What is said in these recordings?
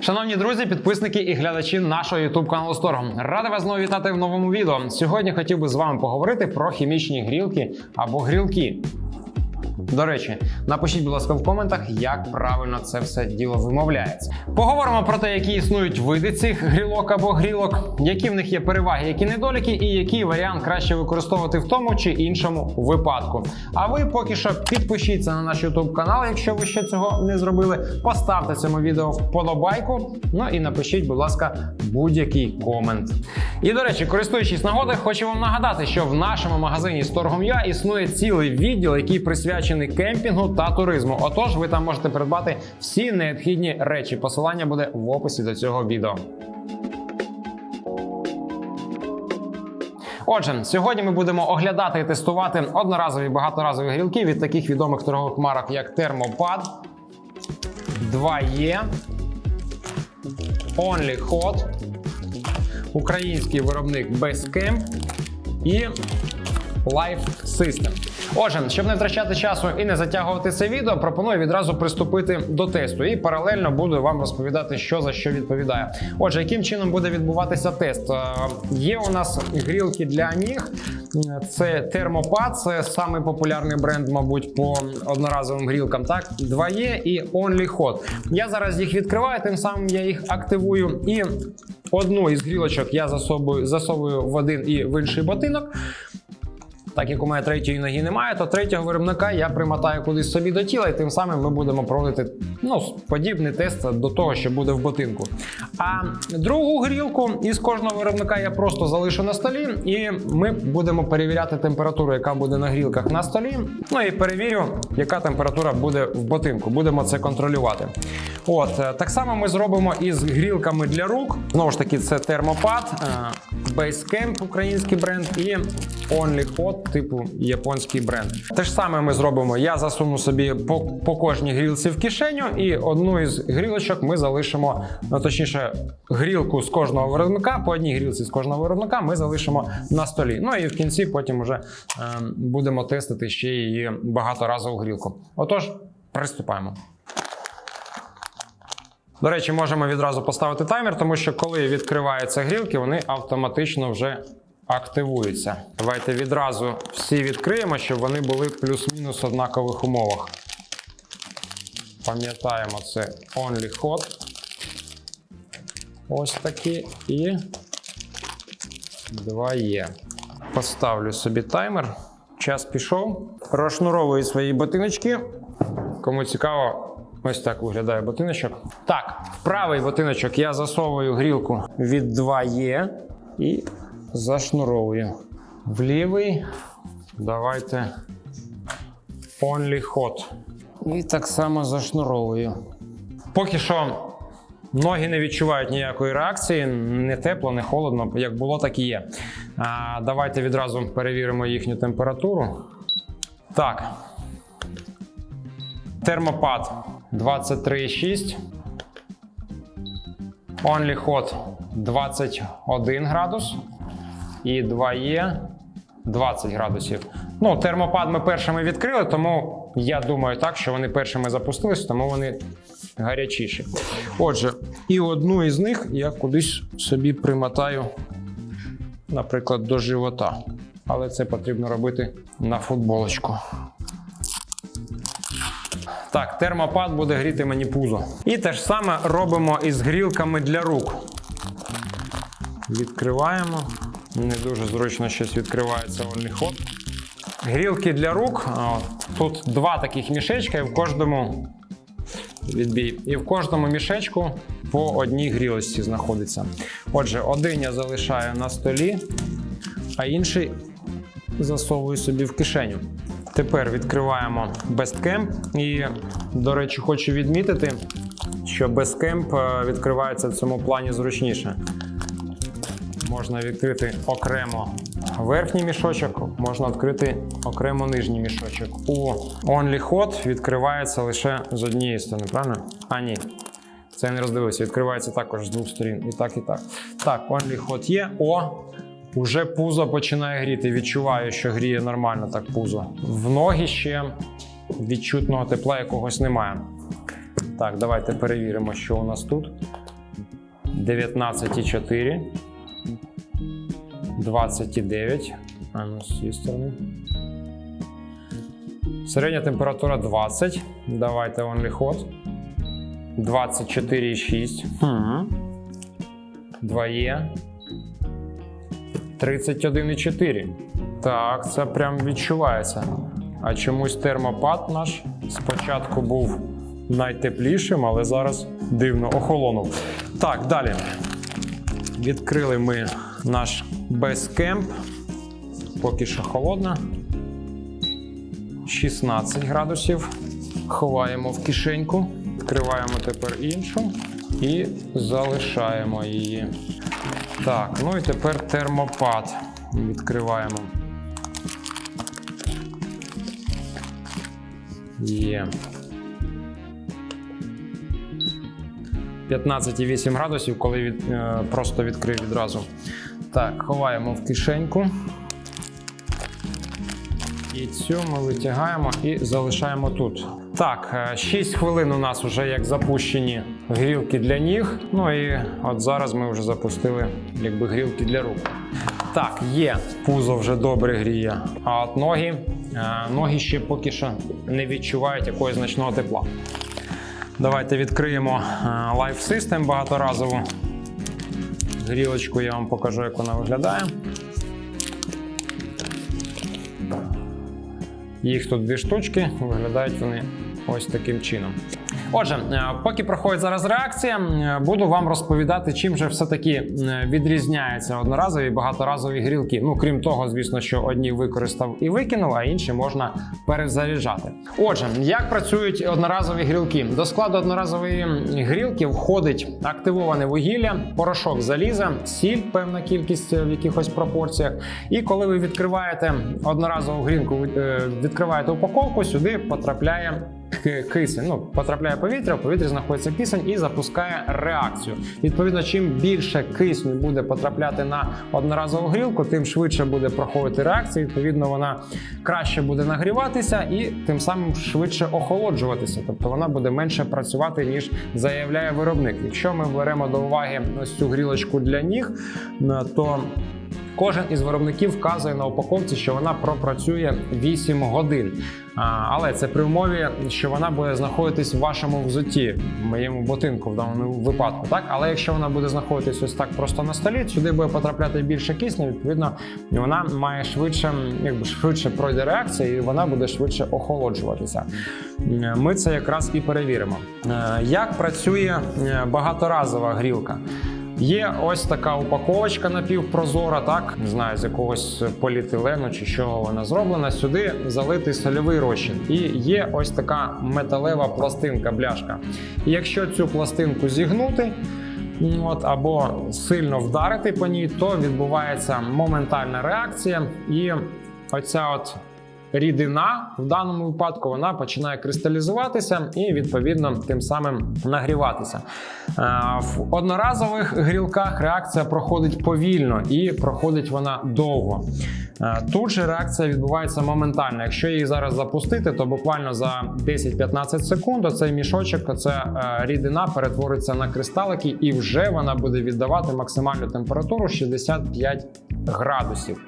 Шановні друзі, підписники і глядачі нашого youtube каналу Сторгом. Радий вас знову вітати в новому відео. Сьогодні хотів би з вами поговорити про хімічні грілки або грілки. До речі, напишіть, будь ласка, в коментах, як правильно це все діло вимовляється. Поговоримо про те, які існують види цих грілок або грілок, які в них є переваги, які недоліки, і який варіант краще використовувати в тому чи іншому випадку. А ви поки що підпишіться на наш YouTube канал, якщо ви ще цього не зробили. Поставте цьому відео вподобайку. Ну і напишіть, будь ласка, будь-який комент. І до речі, користуючись нагодою, хочу вам нагадати, що в нашому магазині Сторгом.ua існує цілий відділ, який присвячений кемпінгу та туризму. Отож, ви там можете придбати всі необхідні речі. Посилання буде в описі до цього відео. Отже, сьогодні ми будемо оглядати і тестувати одноразові багаторазові грілки від таких відомих торгових марок, як Thermopad, 2E, Only Hot, український виробник Basecamp і Life System. Отже, щоб не втрачати часу і не затягувати це відео, пропоную відразу приступити до тесту і паралельно буду вам розповідати, що за що відповідає. Отже, яким чином буде відбуватися тест? Е, Є у нас грілки для ніг. Це Thermopad, це самий популярний бренд, мабуть, по одноразовим грілкам. Так, 2E і Only Hot. Я зараз їх відкриваю, тим самим я їх активую. І одну із грілочок я засовую, засовую в один і в інший ботинок. Так як у мене третьої ноги немає, то третього виробника я примотаю кудись собі до тіла, і тим самим ми будемо проводити ну, подібний тест до того, що буде в ботинку. А другу грілку із кожного виробника я просто залишу на столі, і ми будемо перевіряти температуру, яка буде на грілках на столі. Ну і перевірю, яка температура буде в ботинку. Будемо це контролювати. От е, так само ми зробимо із грілками для рук. Знову ж таки, це Thermopad, е, Basecamp, український бренд, і Only Hot, типу японський бренд. Те ж саме ми зробимо. Я засуну собі по, по кожній грілці в кишеню, і одну із грілочок ми залишимо, ну точніше, грілку з кожного виробника, по одній грілці з кожного виробника ми залишимо на столі. Ну і в кінці потім вже е, будемо тестити ще її багаторазову грілку. Отож, приступаємо. До речі, можемо відразу поставити таймер, тому що коли відкриваються грілки, вони автоматично вже активуються. Давайте відразу всі відкриємо, щоб вони були плюс-мінус однакових умовах. Пам'ятаємо, це Only Hot. Ось такі і 2 є. Поставлю собі таймер. Час пішов. Розшнуровую свої ботиночки. Кому цікаво, ось так виглядає ботиночок. Так, в правий ботиночок я засовую грілку від 2Е і зашнуровую. В лівий давайте Only Hot. І так само зашнуровую. Поки що ноги не відчувають ніякої реакції, не тепло, не холодно. Як було, так і є. А, давайте відразу перевіримо їхню температуру. Так. Термопад 23,6. Only Hot 21 градус. І 2Е 20 градусів. Ну, термопад ми першими відкрили, тому я думаю так, що вони першими запустились, тому вони гарячіші. Отже, і одну із них я кудись собі примотаю, наприклад, до живота. Але це потрібно робити на футболочку. Так, термопад буде гріти мені пузо. І те ж саме робимо із грілками для рук. Відкриваємо. Не дуже зручно щось відкривається Only Hot. Грілки для рук. Тут два таких мішечка, і в кожному відбій. І в кожному мішечку по одній грілочці знаходиться. Отже, один я залишаю на столі, а інший засовую собі в кишеню. Тепер відкриваємо Bestcamp. І, до речі, хочу відмітити, що Bestcamp е, відкривається в цьому плані зручніше. Можна відкрити окремо верхній мішочок, можна відкрити окремо нижній мішочок. У Only Hot відкривається лише з однієї сторони, правильно? А, ні. Це я не роздивився. Відкривається також з двох сторін. І так, і так. Так, Only Hot є. О! Уже пузо починає гріти. Відчуваю, що гріє нормально так пузо. В ноги ще відчутного тепла якогось немає. Так, давайте перевіримо, що у нас тут. 19,4. 29. А ну, з цієї сторони. Середня температура 20. Давайте hot. 24,6. Хм. 2 є. 31,4. Так, це прям відчувається. А чомусь термопад наш спочатку був найтеплішим, але зараз дивно охолонув. Так, далі. Відкрили ми наш безкемп. Поки що холодно. 16 градусів. Ховаємо в кишеньку. Відкриваємо тепер іншу і залишаємо її. Так, ну і тепер термопад. Відкриваємо. Є. 15,8 градусів, коли від, е, просто відкрив відразу. Так, ховаємо в кишеньку. І цю ми витягаємо і залишаємо тут. Так, е, 6 хвилин у нас вже як запущені грілки для ніг. Ну і от зараз ми вже запустили якби грілки для рук. Так, є, пузо вже добре гріє. А от ноги, е, ноги ще поки що не відчувають якогось значного тепла. Давайте відкриємо е, Life System багаторазову. Грілочку я вам покажу, як вона виглядає. Їх тут дві штучки, виглядають вони ось таким чином. Отже, е, поки проходить зараз реакція, е, буду вам розповідати, чим же все-таки е, відрізняються одноразові багаторазові грілки. Ну, крім того, звісно, що одні використав і викинув, а інші можна перезаряджати. Отже, як працюють одноразові грілки? До складу одноразової грілки входить активоване вугілля, порошок заліза, сіль, певна кількість в якихось пропорціях. І коли ви відкриваєте одноразову грілку, відкриваєте упаковку, сюди потрапляє кисень. Ну, потрапляє повітря, в повітрі знаходиться кисень і запускає реакцію. Відповідно, чим більше кисню буде потрапляти на одноразову грілку, тим швидше буде проходити реакція. Відповідно, вона краще буде нагріватися і тим самим швидше охолоджуватися. Тобто вона буде менше працювати, ніж заявляє виробник. Якщо ми беремо до уваги ось цю грілочку для ніг, то Кожен із виробників вказує на упаковці, що вона пропрацює 8 годин. Але це при умові, що вона буде знаходитись в вашому взутті, в моєму ботинку в даному випадку. Так, але якщо вона буде знаходитись ось так просто на столі, сюди буде потрапляти більше кисню. Відповідно, вона має швидше, якби швидше пройде реакція, і вона буде швидше охолоджуватися. Ми це якраз і перевіримо. Е, Як працює е, багаторазова грілка? Є ось така упаковочка напівпрозора, так не знаю, з якогось поліетилену чи чого вона зроблена. Сюди залитий сольовий розчин. І є ось така металева пластинка, бляшка. І якщо цю пластинку зігнути. От, або сильно вдарити по ній, то відбувається моментальна реакція, і оця от рідина в даному випадку вона починає кристалізуватися і відповідно тим самим нагріватися. Е, В одноразових грілках реакція проходить повільно і проходить вона довго. Е, Тут же реакція відбувається моментально. Якщо її зараз запустити, то буквально за 10-15 секунд оцей мішочок, оця е, рідина перетвориться на кристалики, і вже вона буде віддавати максимальну температуру 65 градусів.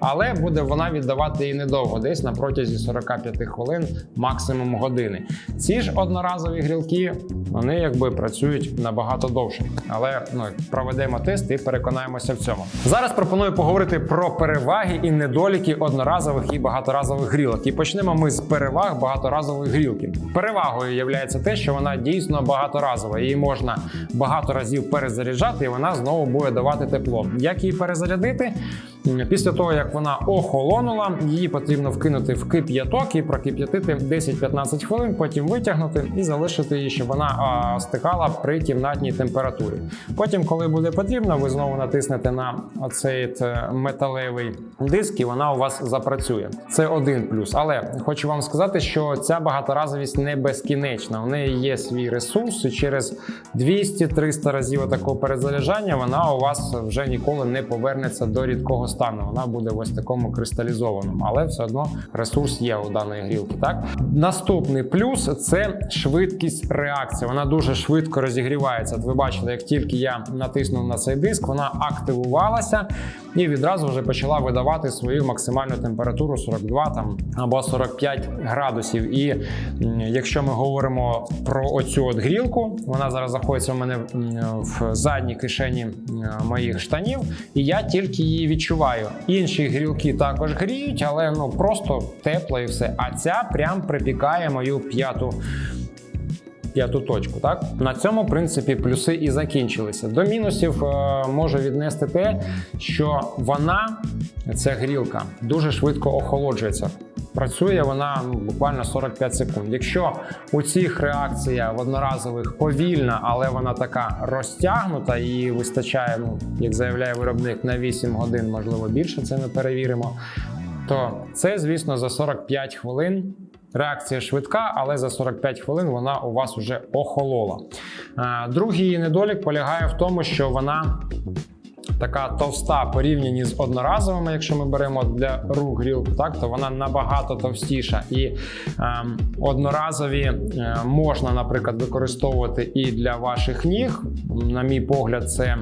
Але буде вона віддавати і недовго, десь на протязі 45 хвилин, максимум години. Ці ж одноразові грілки, вони якби працюють набагато довше. Але ну, проведемо тест і переконаємося в цьому. Зараз пропоную поговорити про переваги і недоліки одноразових і багаторазових грілок. І почнемо ми з переваг багаторазової грілки. Перевагою є те, що вона дійсно багаторазова. Її можна багато разів перезаряджати, і вона знову буде давати тепло. Як її перезарядити? Після того, як вона охолонула, її потрібно вкинути в кип'яток і прокип'ятити 10-15 хвилин, потім витягнути і залишити її, щоб вона а, стикала при кімнатній температурі. Потім, коли буде потрібно, ви знову натиснете на оцей от, е, металевий диск, і вона у вас запрацює. Це один плюс. Але хочу вам сказати, що ця багаторазовість не безкінечна. У неї є свій ресурс, і через 200-300 разів такого перезаряджання вона у вас вже ніколи не повернеться до рідкого стану. Вона буде в ось такому кристалізованому, але все одно ресурс є у даної грілки. Так наступний плюс це швидкість реакції. Вона дуже швидко розігрівається. От ви бачили, як тільки я натиснув на цей диск, вона активувалася і відразу вже почала видавати свою максимальну температуру 42 там або 45 градусів. І якщо ми говоримо про оцю от грілку, вона зараз знаходиться у мене в задній кишені моїх штанів, і я тільки її відчуваю. Інші грілки також гріють, але ну просто тепло і все. А ця прям припікає мою п'яту п'яту точку. Так на цьому в принципі плюси і закінчилися. До мінусів е, можу віднести те, що вона, ця грілка, дуже швидко охолоджується. Працює вона ну, буквально 45 секунд. Якщо у цих реакція в одноразових повільна, але вона така розтягнута і вистачає, ну як заявляє виробник, на 8 годин, можливо більше. Це ми перевіримо. То це, звісно, за 45 хвилин Реакція швидка, але за 45 хвилин вона у вас вже охолола. Е, Другий її недолік полягає в тому, що вона така товста порівняні з одноразовими. Якщо ми беремо для рук грілку, так то вона набагато товстіша. І е, одноразові е, можна, наприклад, використовувати і для ваших ніг. На мій погляд, це.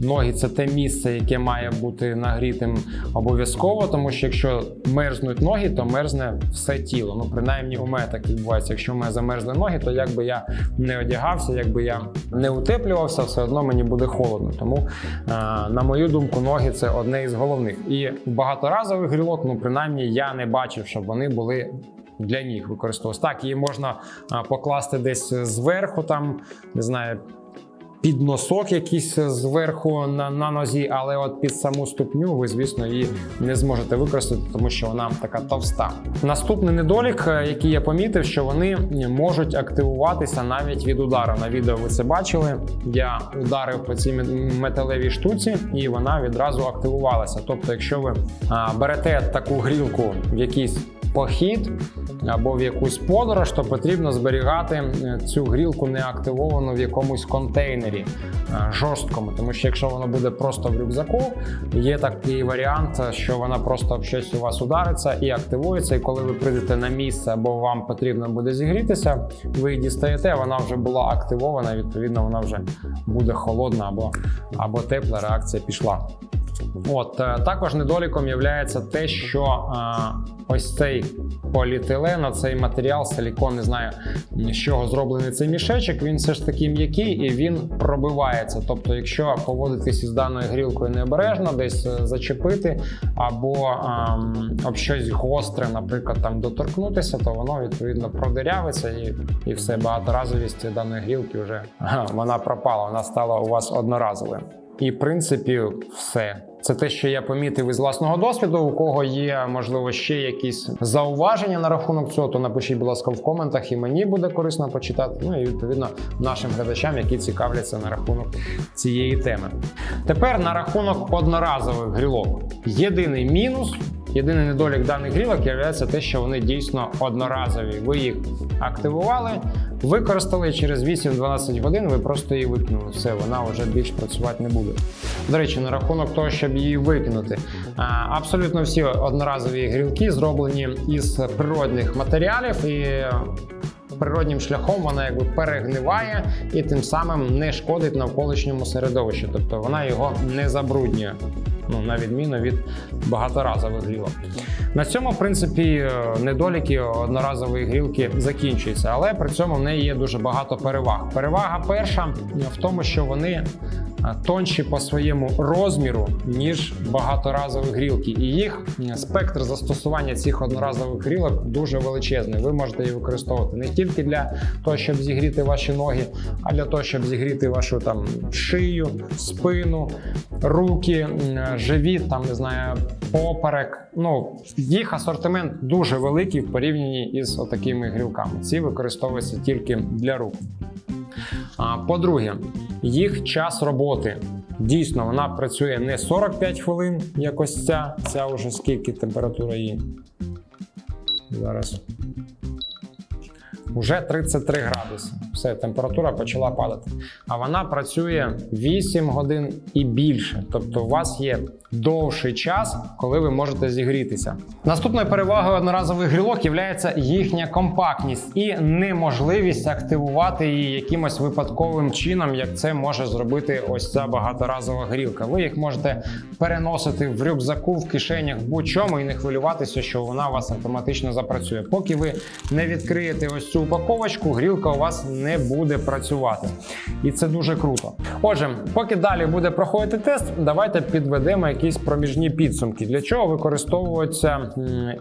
Ноги це те місце, яке має бути нагрітим обов'язково, тому що якщо мерзнуть ноги, то мерзне все тіло. Ну, принаймні, у мене так відбувається. Якщо у мене замерзли ноги, то як би я не одягався, якби я не утеплювався, все одно мені буде холодно. Тому, е, на мою думку, ноги це одне із головних. І багаторазових грілок, ну принаймні, я не бачив, щоб вони були. Для ніг використовуватися. Так, її можна а, покласти десь зверху, там не знаю, під носок якийсь зверху на, на нозі, але от під саму ступню ви, звісно, її не зможете використати, тому що вона така товста. Наступний недолік, е, який я помітив, що вони можуть активуватися навіть від удару. На відео ви це бачили. Я ударив по цій металевій штуці, і вона відразу активувалася. Тобто, якщо ви берете таку грілку в якийсь похід або в якусь подорож, то потрібно зберігати е, цю грілку неактивовану в якомусь контейнері е, жорсткому. Тому що якщо воно буде просто в рюкзаку, є такий варіант, що вона просто об щось у вас удариться і активується. І коли ви прийдете на місце або вам потрібно буде зігрітися, ви її дістаєте, вона вже була активована. Відповідно, вона вже буде холодна або, або тепла. Реакція пішла. От е, також недоліком є те, що е, ось цей поліетилен, цей матеріал, силікон, не знаю з чого зроблений цей мішечок. Він все ж таки м'який і він пробивається. Тобто, якщо поводитись із даною грілкою необережно, десь е, зачепити або ем, об щось гостре, наприклад, там доторкнутися, то воно відповідно продирявиться і, і все багаторазовість даної грілки вже вона пропала, вона стала у вас одноразовою. І в принципі, все. Це те, що я помітив із власного досвіду. У кого є, можливо, ще якісь зауваження на рахунок цього, то напишіть, будь ласка, в коментах, і мені буде корисно почитати. Ну і відповідно нашим глядачам, які цікавляться на рахунок цієї теми. Тепер на рахунок одноразових грілок. Єдиний мінус, єдиний недолік даних грілок є те, що вони дійсно одноразові. Ви їх активували, використали через 8-12 годин. Ви просто її викинули. Все, вона вже більш працювати не буде. До речі, на рахунок того, щоб її викинути, абсолютно всі одноразові грілки зроблені із природних матеріалів і. Природнім шляхом вона якби перегниває і тим самим не шкодить навколишньому середовищу, тобто вона його не забруднює. Ну, на відміну від багаторазових грілок. На цьому, в принципі, е, недоліки одноразової грілки закінчуються, але при цьому в неї є дуже багато переваг. Перевага перша в тому, що вони тонші по своєму розміру, ніж багаторазові грілки, і їх е, спектр застосування цих одноразових грілок дуже величезний. Ви можете її використовувати не тільки для того, щоб зігріти ваші ноги, а для того, щоб зігріти вашу там шию, спину, руки, живіт, там не знаю, поперек. Ну їх асортимент дуже великий в порівнянні із отакими грілками. Ці використовуються тільки для рук. По-друге, їх час роботи. Дійсно, вона працює не 45 хвилин, як ось ця. Ця уже скільки температура її. Зараз. Уже 33 градуси. Все, температура почала падати. А вона працює 8 годин і більше. Тобто, у вас є довший час, коли ви можете зігрітися. Наступною перевагою одноразових грілок є їхня компактність і неможливість активувати її якимось випадковим чином, як це може зробити ось ця багаторазова грілка. Ви їх можете переносити в рюкзаку, в кишенях, будь-чому і не хвилюватися, що вона у вас автоматично запрацює. Поки ви не відкриєте ось цю упаковочку, грілка у вас не буде працювати. І це дуже круто. Отже, поки далі буде проходити тест, давайте підведемо якісь проміжні підсумки. Для чого використовуються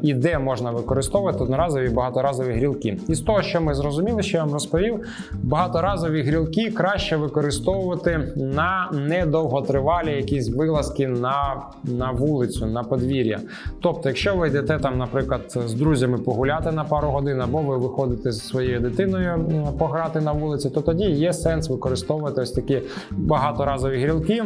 і де можна використовувати одноразові багаторазові грілки. І з того, що ми зрозуміли, що я вам розповів, багаторазові грілки краще використовувати на недовготривалі якісь вилазки на, на вулицю, на подвір'я. Тобто, якщо ви йдете там, наприклад, з друзями погуляти на пару годин, або ви виходите зі своєю дитиною пограти на вулиці, то тоді є сенс використовувати ось такі багаторазові грілки.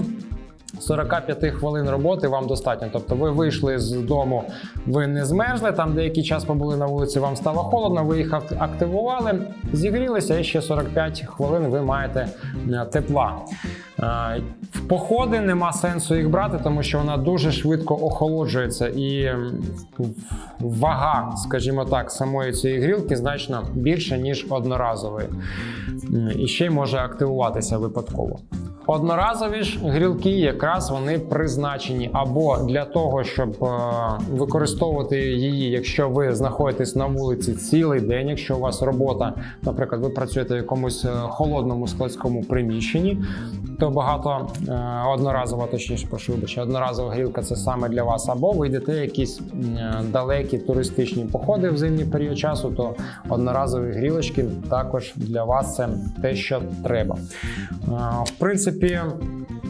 45 хвилин роботи вам достатньо. Тобто ви вийшли з дому, ви не змерзли, там деякий час побули на вулиці, вам стало холодно, ви їх активували, зігрілися, і ще 45 хвилин ви маєте е, тепла. Е, В походи нема сенсу їх брати, тому що вона дуже швидко охолоджується, і вага, скажімо так, самої цієї грілки значно більше, ніж одноразової. І ще й може активуватися випадково. Одноразові ж грілки якраз вони призначені або для того, щоб е, використовувати її, якщо ви знаходитесь на вулиці цілий день, якщо у вас робота, наприклад, ви працюєте в якомусь е, холодному складському приміщенні, то багато е, одноразова, точніше, прошу вибачення, одноразова грілка це саме для вас. Або ви йдете якісь далекі туристичні походи в зимній період часу, то одноразові грілочки також для вас це те, що треба. В принципі,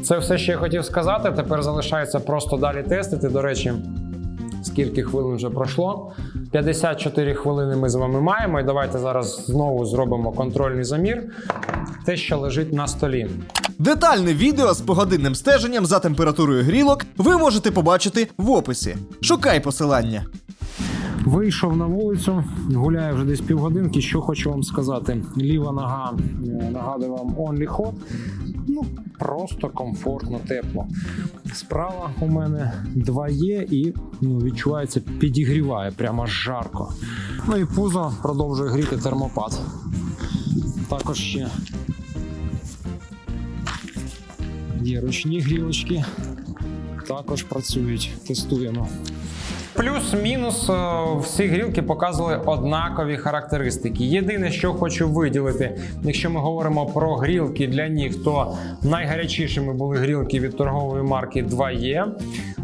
це все, що я хотів сказати. Тепер залишається просто далі тестити. До речі, скільки хвилин вже пройшло. 54 хвилини ми з вами маємо. І давайте зараз знову зробимо контрольний замір. Те, що лежить на столі. Детальне відео з погодинним стеженням за температурою грілок ви можете побачити в описі. Шукай посилання. Вийшов на вулицю, гуляю вже десь півгодинки. Що хочу вам сказати: ліва нога е, нагадую вам only hot. Ну просто комфортно, тепло. Справа у мене 2 є і ну, відчувається, підігріває прямо жарко. Ну і пузо продовжує гріти термопад. Також ще є ручні грілочки. Також працюють, тестуємо. Плюс-мінус е, всі грілки показували однакові характеристики. Єдине, що хочу виділити, якщо ми говоримо про грілки для ніг, то найгарячішими були грілки від торгової марки 2E.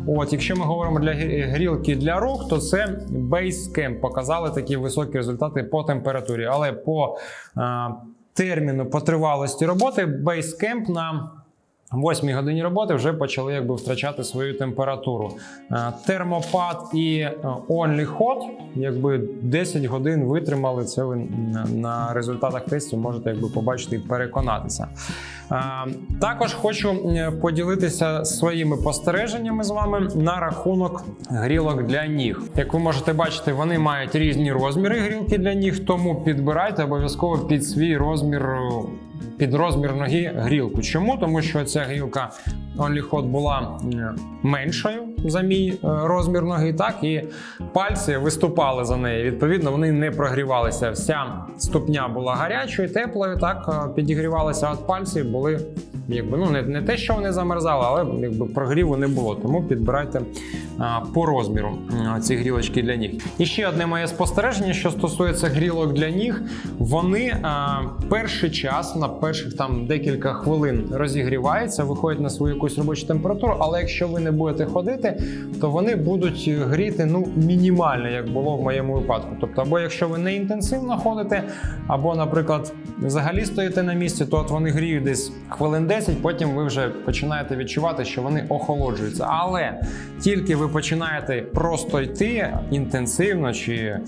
От, якщо ми говоримо для грілки для рук, то це Basecamp. Показали такі високі результати по температурі. Але по е, терміну, по тривалості роботи Basecamp на 8 годині роботи вже почали якби втрачати свою температуру. Е, Термопад і е, Only Hot якби 10 годин витримали. Це ви на- результатах тестів можете якби побачити і переконатися. Е, Також хочу поділитися своїми спостереженнями з вами на рахунок грілок для ніг. Як ви можете бачити, вони мають різні розміри грілки для ніг, тому підбирайте обов'язково під свій розмір під розмір ноги грілку. Чому? Тому що ця грілка OnlyHot була меншою за мій е, розмір ноги, так і пальці виступали за неї. Відповідно, вони не прогрівалися. Вся ступня була гарячою, теплою, так е, підігрівалися, а пальці були. Якби ну не, не те, що вони замерзали, але якби прогріву не було. Тому підбирайте а, по розміру а, ці грілочки для ніг. І ще одне моє спостереження, що стосується грілок для ніг, вони а, перший час на перших там декілька хвилин розігріваються, виходять на свою якусь робочу температуру. Але якщо ви не будете ходити, то вони будуть гріти ну мінімально, як було в моєму випадку. Тобто, або якщо ви не інтенсивно ходите, або, наприклад, взагалі стоїте на місці, то от вони гріють десь хвилин 10, потім ви вже починаєте відчувати, що вони охолоджуються. Але тільки ви починаєте просто йти інтенсивно чи е,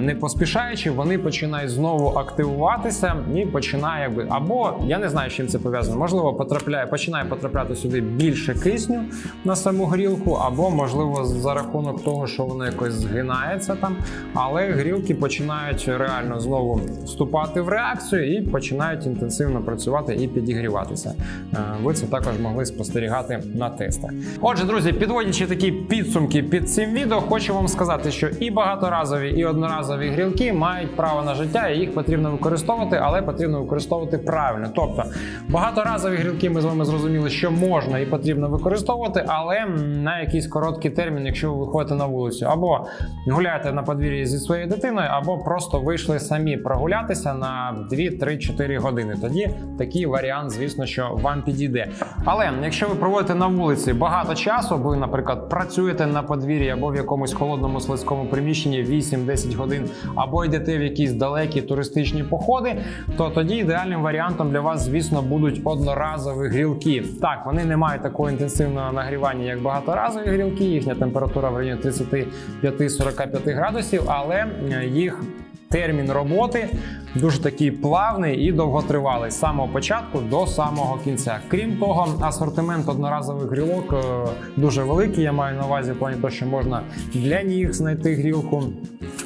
не поспішаючи, вони починають знову активуватися і починає якби або я не знаю, з чим це пов'язано. Можливо, потрапляє, починає потрапляти сюди більше кисню на саму грілку, або можливо за рахунок того, що воно якось згинається там. Але грілки починають реально знову вступати в реакцію і починають інтенсивно працювати і підігріватися. Е, Ви це також могли спостерігати на тестах. Отже, друзі, підводячи такі підсумки під цим відео, хочу вам сказати, що і багаторазові, і одноразові грілки мають право на життя, і їх потрібно використовувати, але потрібно використовувати правильно. Тобто багаторазові грілки ми з вами зрозуміли, що можна і потрібно використовувати, але на якийсь короткий термін, якщо ви виходите на вулицю, або гуляєте на подвір'ї зі своєю дитиною, або просто вийшли самі прогулятися на 2-3-4 години. Тоді такий варіант, звісно, що вам підійде. Але якщо ви проводите на вулиці багато часу, ви, наприклад, працюєте на подвір'ї або в якомусь холодному слизькому приміщенні 8-10 годин, або йдете в якісь далекі туристичні походи, то тоді ідеальним варіантом для вас, звісно, будуть одноразові грілки. Так, вони не мають такого інтенсивного нагрівання, як багаторазові грілки. Їхня температура в районі 35-45 градусів, але е, їх термін роботи дуже такий плавний і довготривалий з самого початку до самого кінця. Крім того, асортимент одноразових грілок е, дуже великий. Я маю на увазі в плані того, що можна для ніг знайти грілку.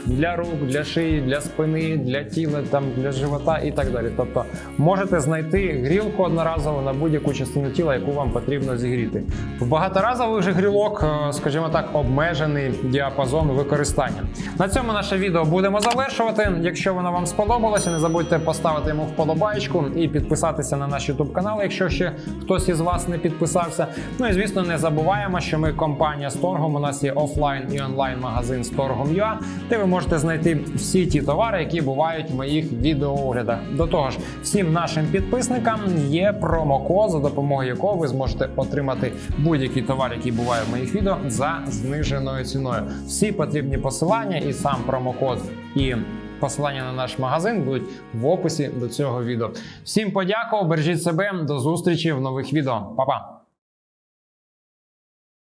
Для рук, для шиї, для спини, для тіла, там для живота і так далі. Тобто можете знайти грілку одноразово на будь-яку частину тіла, яку вам потрібно зігріти. В багаторазових же грілок, е, скажімо так, обмежений діапазон використання. На цьому наше відео будемо завершувати. Якщо воно вам сподобалося, не забудьте поставити йому вподобайку і підписатися на наш YouTube канал, якщо ще хтось із вас не підписався. Ну і звісно, не забуваємо, що ми компанія Сторгом. У нас є офлайн і онлайн магазин Storgom.ua, де ви можете знайти всі ті товари, які бувають в моїх відеооглядах. До того ж, всім нашим підписникам є промокод, за допомогою якого ви зможете отримати будь-який товар, який буває в моїх відео, за зниженою ціною. Всі потрібні посилання і сам промокод і. Посилання на наш магазин будуть в описі до цього відео. Всім подякував, бережіть себе, до зустрічі в нових відео. Па-па!